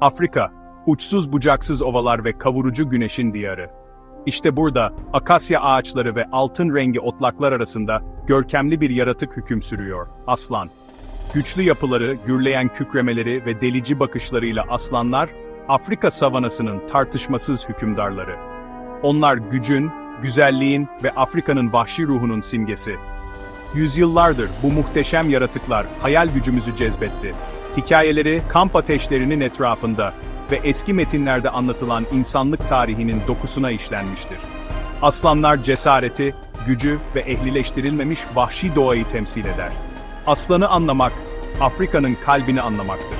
Afrika, uçsuz bucaksız ovalar ve kavurucu güneşin diyarı. İşte burada, akasya ağaçları ve altın rengi otlaklar arasında görkemli bir yaratık hüküm sürüyor, aslan. Güçlü yapıları, gürleyen kükremeleri ve delici bakışlarıyla aslanlar, Afrika savanasının tartışmasız hükümdarları. Onlar gücün, güzelliğin ve Afrika'nın vahşi ruhunun simgesi. Yüzyıllardır bu muhteşem yaratıklar hayal gücümüzü cezbetti. Hikayeleri kamp ateşlerinin etrafında ve eski metinlerde anlatılan insanlık tarihinin dokusuna işlenmiştir. Aslanlar cesareti, gücü ve ehlileştirilmemiş vahşi doğayı temsil eder. Aslanı anlamak, Afrika'nın kalbini anlamaktır.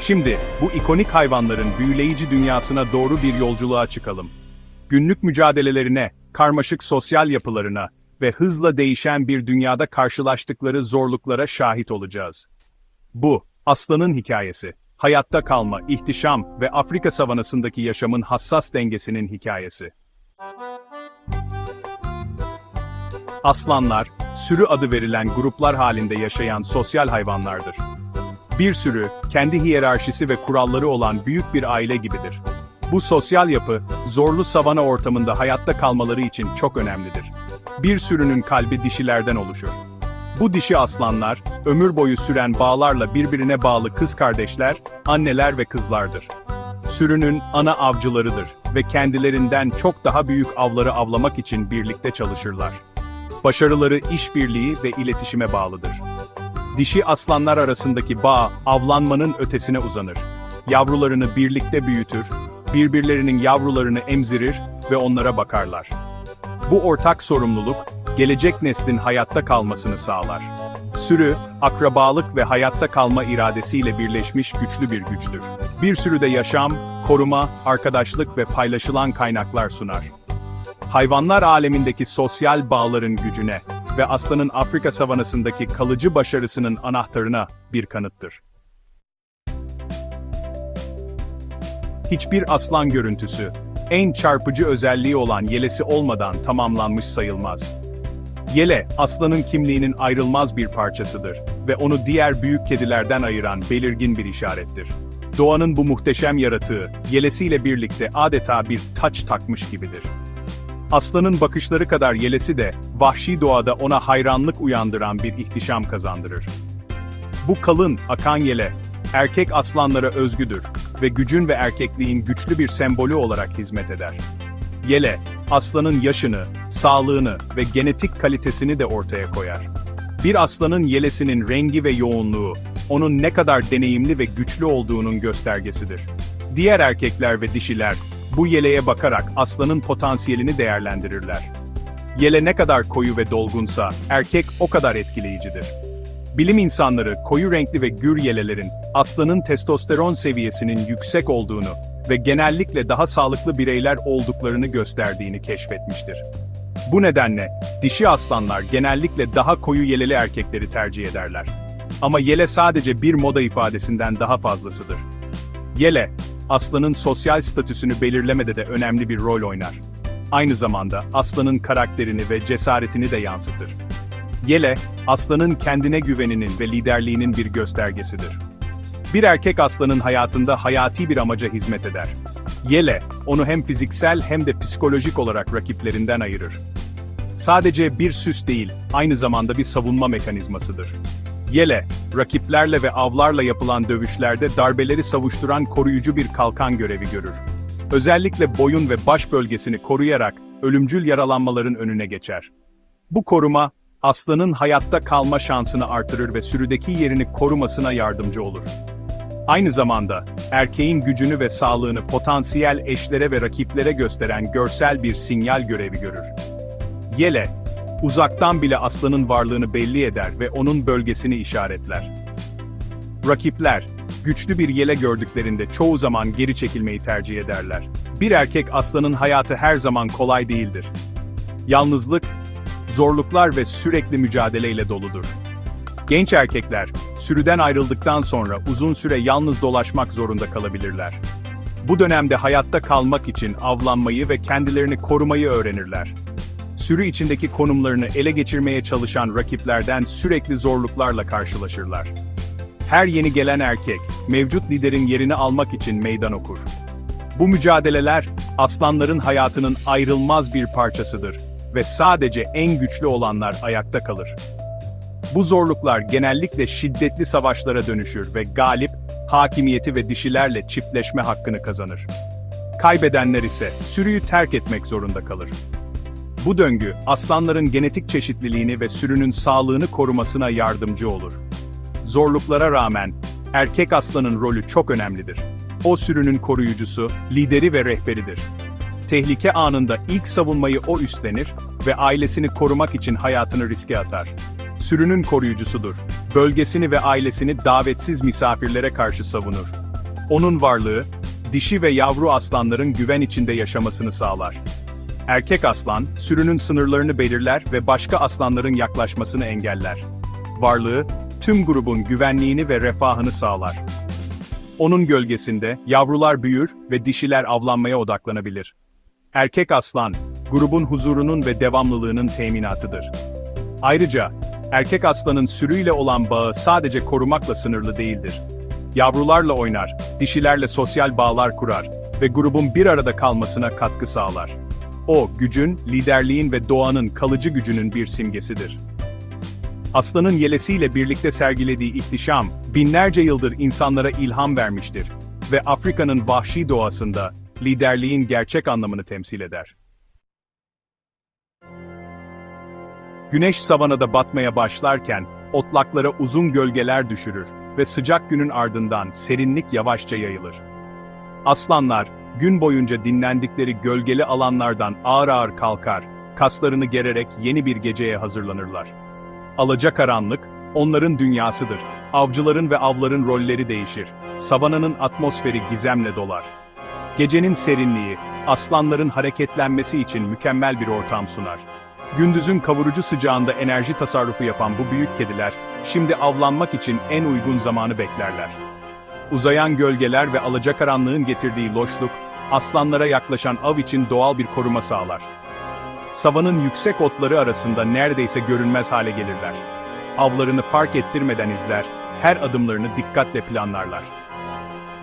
Şimdi bu ikonik hayvanların büyüleyici dünyasına doğru bir yolculuğa çıkalım. Günlük mücadelelerine, karmaşık sosyal yapılarına ve hızla değişen bir dünyada karşılaştıkları zorluklara şahit olacağız. Bu, aslanın hikayesi. Hayatta kalma, ihtişam ve Afrika savanasındaki yaşamın hassas dengesinin hikayesi. Aslanlar, sürü adı verilen gruplar halinde yaşayan sosyal hayvanlardır. Bir sürü, kendi hiyerarşisi ve kuralları olan büyük bir aile gibidir. Bu sosyal yapı, zorlu savana ortamında hayatta kalmaları için çok önemlidir. Bir sürünün kalbi dişilerden oluşur. Bu dişi aslanlar, ömür boyu süren bağlarla birbirine bağlı kız kardeşler, anneler ve kızlardır. Sürünün ana avcılarıdır ve kendilerinden çok daha büyük avları avlamak için birlikte çalışırlar. Başarıları işbirliği ve iletişime bağlıdır. Dişi aslanlar arasındaki bağ, avlanmanın ötesine uzanır. Yavrularını birlikte büyütür, birbirlerinin yavrularını emzirir ve onlara bakarlar. Bu ortak sorumluluk, gelecek neslin hayatta kalmasını sağlar. Sürü, akrabalık ve hayatta kalma iradesiyle birleşmiş güçlü bir güçtür. Bir sürüde yaşam, koruma, arkadaşlık ve paylaşılan kaynaklar sunar. Hayvanlar alemindeki sosyal bağların gücüne ve aslanın Afrika savanasındaki kalıcı başarısının anahtarına bir kanıttır. Hiçbir aslan görüntüsü, en çarpıcı özelliği olan yelesi olmadan tamamlanmış sayılmaz. Yele, aslanın kimliğinin ayrılmaz bir parçasıdır ve onu diğer büyük kedilerden ayıran belirgin bir işarettir. Doğanın bu muhteşem yaratığı, yelesiyle birlikte adeta bir taç takmış gibidir. Aslanın bakışları kadar yelesi de, vahşi doğada ona hayranlık uyandıran bir ihtişam kazandırır. Bu kalın, akan yele, erkek aslanlara özgüdür ve gücün ve erkekliğin güçlü bir sembolü olarak hizmet eder. Yele, aslanın yaşını, sağlığını ve genetik kalitesini de ortaya koyar. Bir aslanın yelesinin rengi ve yoğunluğu, onun ne kadar deneyimli ve güçlü olduğunun göstergesidir. Diğer erkekler ve dişiler, bu yeleğe bakarak aslanın potansiyelini değerlendirirler. Yele ne kadar koyu ve dolgunsa, erkek o kadar etkileyicidir. Bilim insanları koyu renkli ve gür yelelerin aslanın testosteron seviyesinin yüksek olduğunu ve genellikle daha sağlıklı bireyler olduklarını gösterdiğini keşfetmiştir. Bu nedenle dişi aslanlar genellikle daha koyu yeleli erkekleri tercih ederler. Ama yele sadece bir moda ifadesinden daha fazlasıdır. Yele, aslanın sosyal statüsünü belirlemede de önemli bir rol oynar. Aynı zamanda aslanın karakterini ve cesaretini de yansıtır. Yele, aslanın kendine güveninin ve liderliğinin bir göstergesidir. Bir erkek aslanın hayatında hayati bir amaca hizmet eder. Yele, onu hem fiziksel hem de psikolojik olarak rakiplerinden ayırır. Sadece bir süs değil, aynı zamanda bir savunma mekanizmasıdır. Yele, rakiplerle ve avlarla yapılan dövüşlerde darbeleri savuşturan koruyucu bir kalkan görevi görür. Özellikle boyun ve baş bölgesini koruyarak ölümcül yaralanmaların önüne geçer. Bu koruma, aslanın hayatta kalma şansını artırır ve sürüdeki yerini korumasına yardımcı olur. Aynı zamanda, erkeğin gücünü ve sağlığını potansiyel eşlere ve rakiplere gösteren görsel bir sinyal görevi görür. Yele, uzaktan bile aslanın varlığını belli eder ve onun bölgesini işaretler. Rakipler, güçlü bir yele gördüklerinde çoğu zaman geri çekilmeyi tercih ederler. Bir erkek aslanın hayatı her zaman kolay değildir. Yalnızlık, zorluklar ve sürekli mücadeleyle doludur. Genç erkekler, sürüden ayrıldıktan sonra uzun süre yalnız dolaşmak zorunda kalabilirler. Bu dönemde hayatta kalmak için avlanmayı ve kendilerini korumayı öğrenirler. Sürü içindeki konumlarını ele geçirmeye çalışan rakiplerden sürekli zorluklarla karşılaşırlar. Her yeni gelen erkek, mevcut liderin yerini almak için meydan okur. Bu mücadeleler, aslanların hayatının ayrılmaz bir parçasıdır ve sadece en güçlü olanlar ayakta kalır. Bu zorluklar genellikle şiddetli savaşlara dönüşür ve galip, hakimiyeti ve dişilerle çiftleşme hakkını kazanır. Kaybedenler ise sürüyü terk etmek zorunda kalır. Bu döngü, aslanların genetik çeşitliliğini ve sürünün sağlığını korumasına yardımcı olur. Zorluklara rağmen, erkek aslanın rolü çok önemlidir. O sürünün koruyucusu, lideri ve rehberidir. Tehlike anında ilk savunmayı o üstlenir ve ailesini korumak için hayatını riske atar. Sürünün koruyucusudur. Bölgesini ve ailesini davetsiz misafirlere karşı savunur. Onun varlığı, dişi ve yavru aslanların güven içinde yaşamasını sağlar. Erkek aslan, sürünün sınırlarını belirler ve başka aslanların yaklaşmasını engeller. Varlığı, tüm grubun güvenliğini ve refahını sağlar. Onun gölgesinde, yavrular büyür ve dişiler avlanmaya odaklanabilir. Erkek aslan, grubun huzurunun ve devamlılığının teminatıdır. Ayrıca, erkek aslanın sürüyle olan bağı sadece korumakla sınırlı değildir. Yavrularla oynar, dişilerle sosyal bağlar kurar ve grubun bir arada kalmasına katkı sağlar. O, gücün, liderliğin ve doğanın kalıcı gücünün bir simgesidir. Aslanın yelesiyle birlikte sergilediği ihtişam, binlerce yıldır insanlara ilham vermiştir ve Afrika'nın vahşi doğasında liderliğin gerçek anlamını temsil eder. Güneş savanada batmaya başlarken, otlaklara uzun gölgeler düşürür ve sıcak günün ardından serinlik yavaşça yayılır. Aslanlar, gün boyunca dinlendikleri gölgeli alanlardan ağır ağır kalkar, kaslarını gererek yeni bir geceye hazırlanırlar. Alacakaranlık, onların dünyasıdır. Avcıların ve avların rolleri değişir. Savananın atmosferi gizemle dolar. Gecenin serinliği, aslanların hareketlenmesi için mükemmel bir ortam sunar. Gündüzün kavurucu sıcağında enerji tasarrufu yapan bu büyük kediler, şimdi avlanmak için en uygun zamanı beklerler. Uzayan gölgeler ve alacakaranlığın getirdiği loşluk, aslanlara yaklaşan av için doğal bir koruma sağlar. Savanın yüksek otları arasında neredeyse görünmez hale gelirler. Avlarını fark ettirmeden izler, her adımlarını dikkatle planlarlar.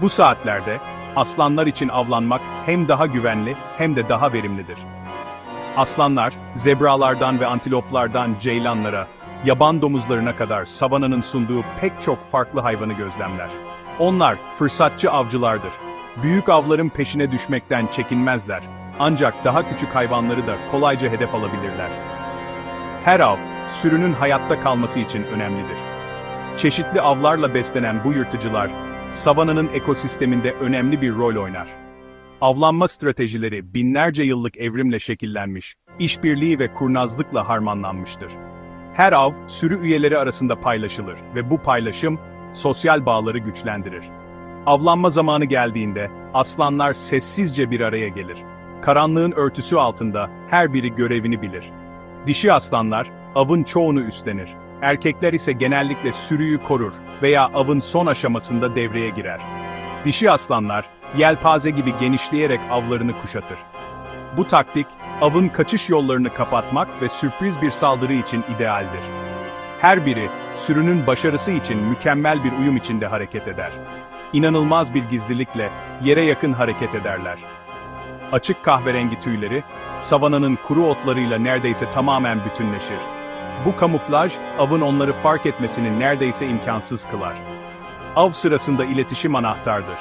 Bu saatlerde, aslanlar için avlanmak hem daha güvenli hem de daha verimlidir. Aslanlar, zebralardan ve antiloplardan ceylanlara, yaban domuzlarına kadar savananın sunduğu pek çok farklı hayvanı gözlemler. Onlar fırsatçı avcılardır. Büyük avların peşine düşmekten çekinmezler. Ancak daha küçük hayvanları da kolayca hedef alabilirler. Her av, sürünün hayatta kalması için önemlidir. Çeşitli avlarla beslenen bu yırtıcılar, savananın ekosisteminde önemli bir rol oynar. Avlanma stratejileri binlerce yıllık evrimle şekillenmiş, işbirliği ve kurnazlıkla harmanlanmıştır. Her av, sürü üyeleri arasında paylaşılır ve bu paylaşım, sosyal bağları güçlendirir. Avlanma zamanı geldiğinde, aslanlar sessizce bir araya gelir. Karanlığın örtüsü altında her biri görevini bilir. Dişi aslanlar, avın çoğunu üstlenir. Erkekler ise genellikle sürüyü korur veya avın son aşamasında devreye girer. Dişi aslanlar, yelpaze gibi genişleyerek avlarını kuşatır. Bu taktik, avın kaçış yollarını kapatmak ve sürpriz bir saldırı için idealdir. Her biri, sürünün başarısı için mükemmel bir uyum içinde hareket eder. İnanılmaz bir gizlilikle, yere yakın hareket ederler. Açık kahverengi tüyleri, savananın kuru otlarıyla neredeyse tamamen bütünleşir. Bu kamuflaj, avın onları fark etmesini neredeyse imkansız kılar. Av sırasında iletişim anahtardır.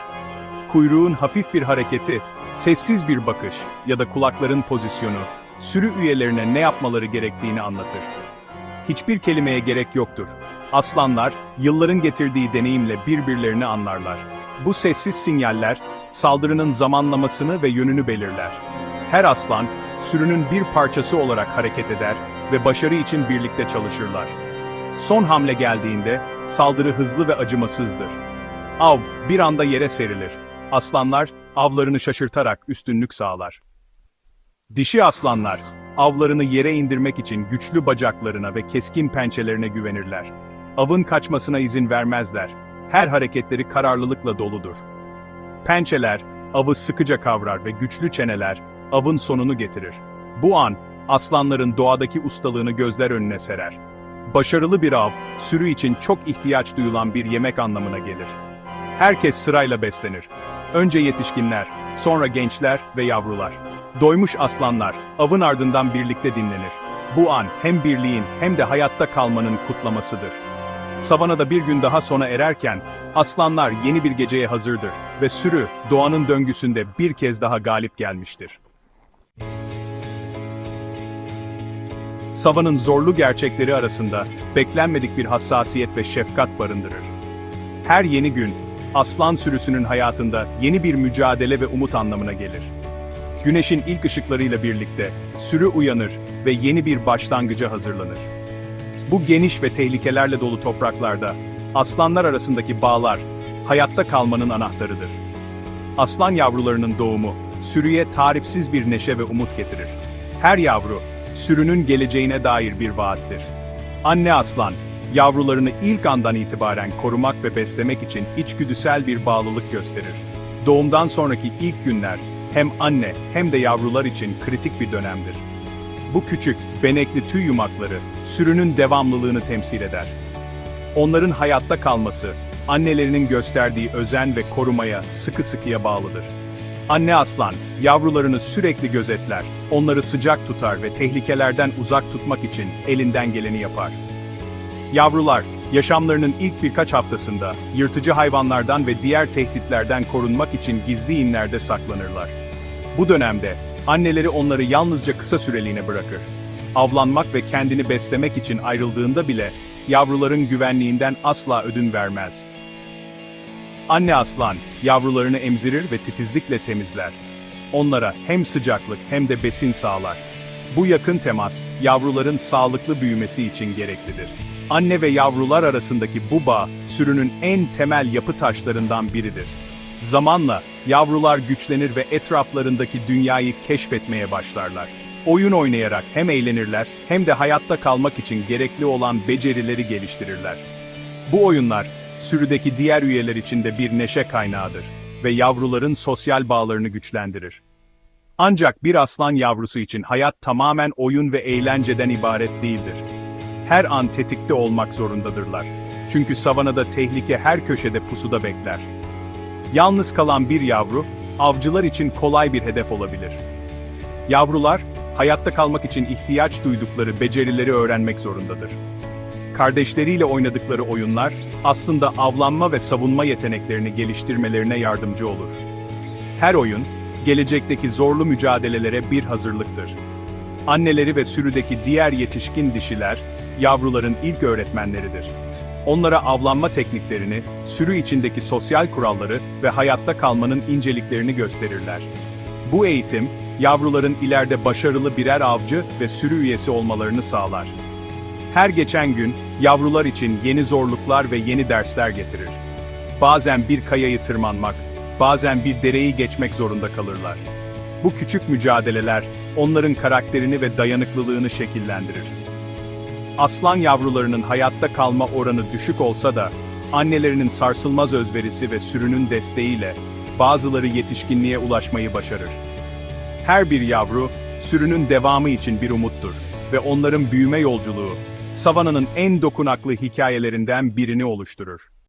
Kuyruğun hafif bir hareketi, sessiz bir bakış ya da kulakların pozisyonu, sürü üyelerine ne yapmaları gerektiğini anlatır. Hiçbir kelimeye gerek yoktur. Aslanlar, yılların getirdiği deneyimle birbirlerini anlarlar. Bu sessiz sinyaller, saldırının zamanlamasını ve yönünü belirler. Her aslan, sürünün bir parçası olarak hareket eder ve başarı için birlikte çalışırlar. Son hamle geldiğinde, saldırı hızlı ve acımasızdır. Av, bir anda yere serilir. Aslanlar, avlarını şaşırtarak üstünlük sağlar. Dişi aslanlar, avlarını yere indirmek için güçlü bacaklarına ve keskin pençelerine güvenirler. Avın kaçmasına izin vermezler. Her hareketleri kararlılıkla doludur. Pençeler, avı sıkıca kavrar ve güçlü çeneler, avın sonunu getirir. Bu an, aslanların doğadaki ustalığını gözler önüne serer. Başarılı bir av, sürü için çok ihtiyaç duyulan bir yemek anlamına gelir. Herkes sırayla beslenir. Önce yetişkinler, sonra gençler ve yavrular. Doymuş aslanlar, avın ardından birlikte dinlenir. Bu an hem birliğin hem de hayatta kalmanın kutlamasıdır. Savanada bir gün daha sona ererken, aslanlar yeni bir geceye hazırdır ve sürü, doğanın döngüsünde bir kez daha galip gelmiştir. Savanın zorlu gerçekleri arasında, beklenmedik bir hassasiyet ve şefkat barındırır. Her yeni gün, aslan sürüsünün hayatında yeni bir mücadele ve umut anlamına gelir. Güneşin ilk ışıklarıyla birlikte, sürü uyanır ve yeni bir başlangıca hazırlanır. Bu geniş ve tehlikelerle dolu topraklarda, aslanlar arasındaki bağlar, hayatta kalmanın anahtarıdır. Aslan yavrularının doğumu, sürüye tarifsiz bir neşe ve umut getirir. Her yavru, sürünün geleceğine dair bir vaattir. Anne aslan, yavrularını ilk andan itibaren korumak ve beslemek için içgüdüsel bir bağlılık gösterir. Doğumdan sonraki ilk günler, hem anne hem de yavrular için kritik bir dönemdir. Bu küçük, benekli tüy yumakları, sürünün devamlılığını temsil eder. Onların hayatta kalması, annelerinin gösterdiği özen ve korumaya sıkı sıkıya bağlıdır. Anne aslan, yavrularını sürekli gözetler, onları sıcak tutar ve tehlikelerden uzak tutmak için elinden geleni yapar. Yavrular, yaşamlarının ilk birkaç haftasında, yırtıcı hayvanlardan ve diğer tehditlerden korunmak için gizli inlerde saklanırlar. Bu dönemde, anneleri onları yalnızca kısa süreliğine bırakır. Avlanmak ve kendini beslemek için ayrıldığında bile, yavruların güvenliğinden asla ödün vermez. Anne aslan, yavrularını emzirir ve titizlikle temizler. Onlara hem sıcaklık hem de besin sağlar. Bu yakın temas, yavruların sağlıklı büyümesi için gereklidir. Anne ve yavrular arasındaki bu bağ, sürünün en temel yapı taşlarından biridir. Zamanla, yavrular güçlenir ve etraflarındaki dünyayı keşfetmeye başlarlar. Oyun oynayarak hem eğlenirler hem de hayatta kalmak için gerekli olan becerileri geliştirirler. Bu oyunlar, sürüdeki diğer üyeler için de bir neşe kaynağıdır ve yavruların sosyal bağlarını güçlendirir. Ancak bir aslan yavrusu için hayat tamamen oyun ve eğlenceden ibaret değildir. Her an tetikte olmak zorundadırlar. Çünkü savanada tehlike her köşede pusuda bekler. Yalnız kalan bir yavru, avcılar için kolay bir hedef olabilir. Yavrular, hayatta kalmak için ihtiyaç duydukları becerileri öğrenmek zorundadır. Kardeşleriyle oynadıkları oyunlar, aslında avlanma ve savunma yeteneklerini geliştirmelerine yardımcı olur. Her oyun, gelecekteki zorlu mücadelelere bir hazırlıktır. Anneleri ve sürüdeki diğer yetişkin dişiler, yavruların ilk öğretmenleridir. Onlara avlanma tekniklerini, sürü içindeki sosyal kuralları ve hayatta kalmanın inceliklerini gösterirler. Bu eğitim, yavruların ileride başarılı birer avcı ve sürü üyesi olmalarını sağlar. Her geçen gün, yavrular için yeni zorluklar ve yeni dersler getirir. Bazen bir kayayı tırmanmak, bazen bir dereyi geçmek zorunda kalırlar. Bu küçük mücadeleler, onların karakterini ve dayanıklılığını şekillendirir. Aslan yavrularının hayatta kalma oranı düşük olsa da, annelerinin sarsılmaz özverisi ve sürünün desteğiyle, bazıları yetişkinliğe ulaşmayı başarır. Her bir yavru, sürünün devamı için bir umuttur ve onların büyüme yolculuğu, savananın en dokunaklı hikayelerinden birini oluşturur.